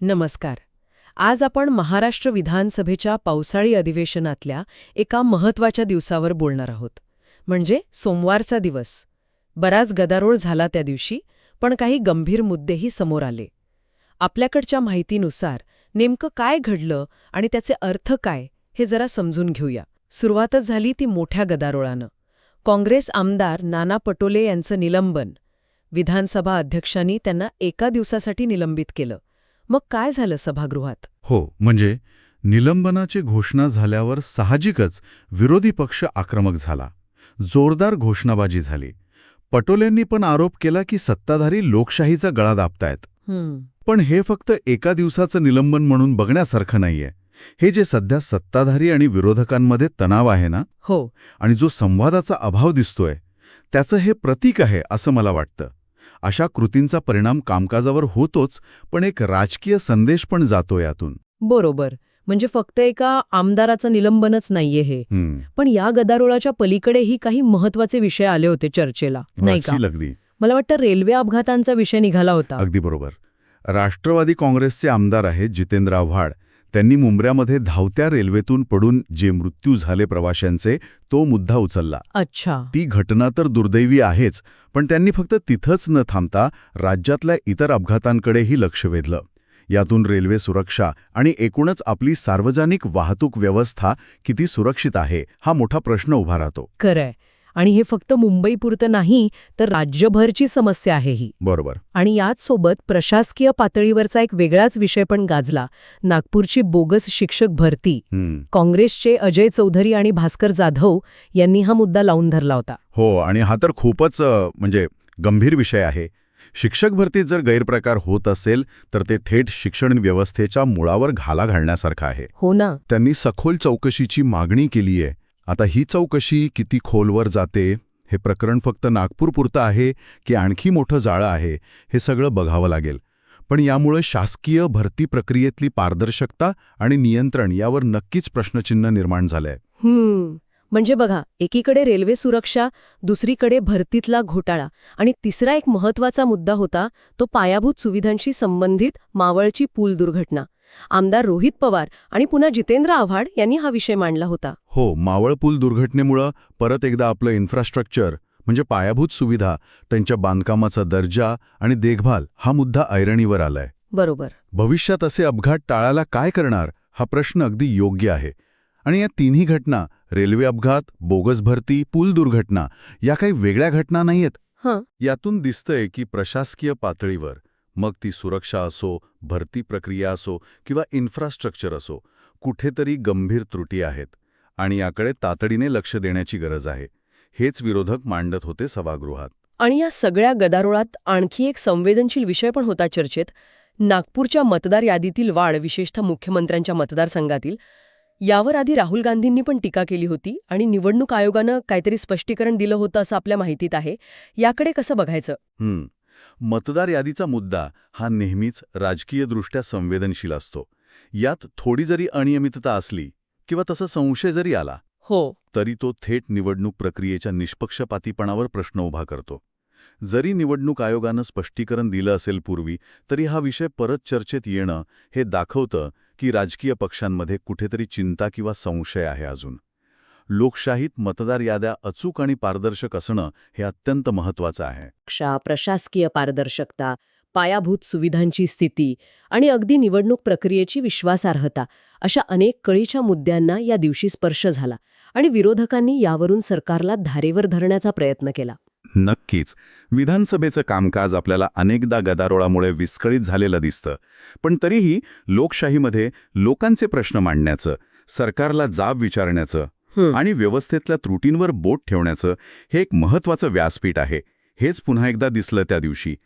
नमस्कार. आज आपण महाराष्ट्र विधानसभेच्या पावसाळी अधिवेशनातल्या एका महत्त्वाच्या दिवसावर बोलणार आहोत. म्हणजे सोमवारचा दिवस. बराच गदारोळ झाला त्या दिवशी पण काही गंभीर मुद्देही समोर आले. आपल्याकडच्या माहितीनुसार नेमकं काय घडलं आणि त्याचे अर्थ काय हे जरा समजून घेऊया. सुरुवातच झाली ती मोठ्या गदारोळानं. काँग्रेस आमदार नाना पटोले यांचं निलंबन. विधानसभा अध्यक्षांनी त्यांना एका दिवसासाठी निलंबित केलं. मग काय झालं सभागृहात? हो म्हणजे निलंबनाची घोषणा झाल्यावर साहजिकच विरोधी पक्ष आक्रमक झाला. जोरदार घोषणाबाजी झाली. पटोलेंनी पण आरोप केला की सत्ताधारी लोकशाहीचा गळा दाबतायत. पण हे फक्त एका दिवसाचं निलंबन म्हणून बघण्यासारखं नाहीये. हे जे सध्या सत्ताधारी आणि विरोधकांमध्ये तणाव आहे ना? हो. आणि जो संवादाचा अभाव दिसतोय त्याचं हे प्रतीक आहे असं मला वाटतं. अशा कृतींचा परिणाम कामकाजावर होतोच पण एक राजकीय संदेश पण जातो यातून. बरोबर. म्हणजे फक्त एका आमदाराचं निलंबनच नाहीये हे. पण या गदारोळाच्या पलीकडेही काही महत्त्वाचे विषय आले होते चर्चेला नाही का? लगदी मला वाटतं रेल्वे अपघातांचा विषय निघाला होता. अगदी बरोबर. राष्ट्रवादी काँग्रेसचे आमदार आहेत जितेंद्र आव्हाड. त्यांनी मुंबऱ्यामध्ये धावत्या रेल्वेतून पडून जे मृत्यू झाले प्रवाशांचे तो मुद्दा उचलला. अच्छा. ती घटना तर दुर्दैवी आहेच पण त्यांनी फक्त तिथंच न थांबता राज्यातल्या इतर अपघातांकडेही लक्ष वेधलं. यातून रेल्वे सुरक्षा आणि एकूणच आपली सार्वजनिक वाहतूक व्यवस्था किती सुरक्षित आहे हा मोठा प्रश्न उभा राहतो. खरंय. आणि हे फक्त मुंबईपुरतं नाही तर राज्यभरची समस्या आहे ही. बरोबर. आणि याच सोबत प्रशासकीय पातळीवरचा एक वेगळाच विषय पण गाजला. नागपूरची बोगस शिक्षक भरती. काँग्रेसचे अजय चौधरी आणि भास्कर जाधव यांनी हा मुद्दा लावून धरला होता. हो आणि हा तर खूपच म्हणजे गंभीर विषय आहे. शिक्षक भरतीत जर गैरप्रकार होत असेल तर ते थेट शिक्षण व्यवस्थेच्या मुळावर घाला घालण्यासारखं आहे. हो ना. त्यांनी सखोल चौकशीची मागणी केली आहे आता ही चौकशी किती खोलवर जाते हे प्रकरण फक्त नागपूरपुरतं आहे की आणखी मोठं जाळं आहे हे सगळं बघावं लागेल. पण यामुळे शासकीय भरती प्रक्रियेतली पारदर्शकता आणि नियंत्रण यावर नक्कीच प्रश्नचिन्ह निर्माण झालंय. हम्म. म्हणजे बघा एकीकडे रेल्वे सुरक्षा दुसरीकडे भरतीतला घोटाळा आणि तिसरा एक महत्त्वाचा मुद्दा होता तो पायाभूत सुविधांशी संबंधित मावळची पूल दुर्घटना. आमदार रोहित पवार आणि पुन्हा जितेंद्र आव्हाड यांनी हा विषय मांडला होता. हो मावळ पूल दुर्घटनेमुळं परत एकदा आपलं इन्फ्रास्ट्रक्चर म्हणजे पायाभूत सुविधा त्यांच्या बांधकामाचा दर्जा आणि देखभाल हा मुद्दा ऐरणीवर आलाय. बरोबर. भविष्यात असे अपघात टाळायला काय करणार हा प्रश्न अगदी योग्य आहे. आणि या तिन्ही घटना रेल्वे अपघात बोगस भरती पूल दुर्घटना या काही वेगळ्या घटना नाहीयेत? हं. यातून दिसतंय की प्रशासकीय पातळीवर मग ती सुरक्षा असो भरती प्रक्रिया असो किंवा इन्फ्रास्ट्रक्चर असो कुठेतरी गंभीर त्रुटी आहेत आणि याकडे तातडीने लक्ष देण्याची गरज आहे. हेच विरोधक मांडत होते सभागृहात. आणि या सगळ्या गदारोळात आणखी एक संवेदनशील विषय पण होता चर्चेत. नागपूरच्या मतदार यादीतील वाढ विशेषतः मुख्यमंत्र्यांच्या मतदारसंघातील यावर आधी राहुल गांधींनी पण टीका केली होती आणि निवडणूक आयोगानं काहीतरी स्पष्टीकरण दिलं होतं असं आपल्या माहितीत आहे. याकडे कसं बघायचं. मतदार यादीचा मुद्दा हा नेहमीच राजकीयदृष्ट्या संवेदनशील असतो. यात थोडी जरी अनियमितता असली किंवा तसा संशय जरी आला हो. तरी तो थेट निवडणूक प्रक्रियेच्या निष्पक्षपातीपणावर प्रश्न उभा करतो. जरी निवडणूक आयोगानं स्पष्टीकरण दिलं असेल पूर्वी तरी हा विषय परत चर्चेत येणं हे दाखवतं की राजकीय पक्षांमध्ये कुठेतरी चिंता किंवा संशय आहे अजून. लोकशाहीत मतदार याद्या अचूक आणि पारदर्शक असणं हे अत्यंत महत्वाचं आहे. कक्षा प्रशासकीय पारदर्शकता पायाभूत सुविधांची स्थिती आणि अगदी निवडणूक प्रक्रियेची विश्वासार्हता अशा अनेक कळीच्या मुद्द्यांना या दिवशी स्पर्श झाला आणि विरोधकांनी यावरून सरकारला धारेवर धरण्याचा प्रयत्न केला. नक्कीच. विधानसभेचं कामकाज आपल्याला अनेकदा गदारोळामुळे विस्कळीत झालेलं दिसतं. पण तरीही लोकशाहीमध्ये लोकांचे प्रश्न मांडण्याचं सरकारला जाब विचारण्याचं. आणि व्यवस्थेतल्या त्रुटींवर बोट ठेवण्याचं हे एक महत्वाचं व्यासपीठ आहे. हेच पुन्हा एकदा दिसलं त्या दिवशी.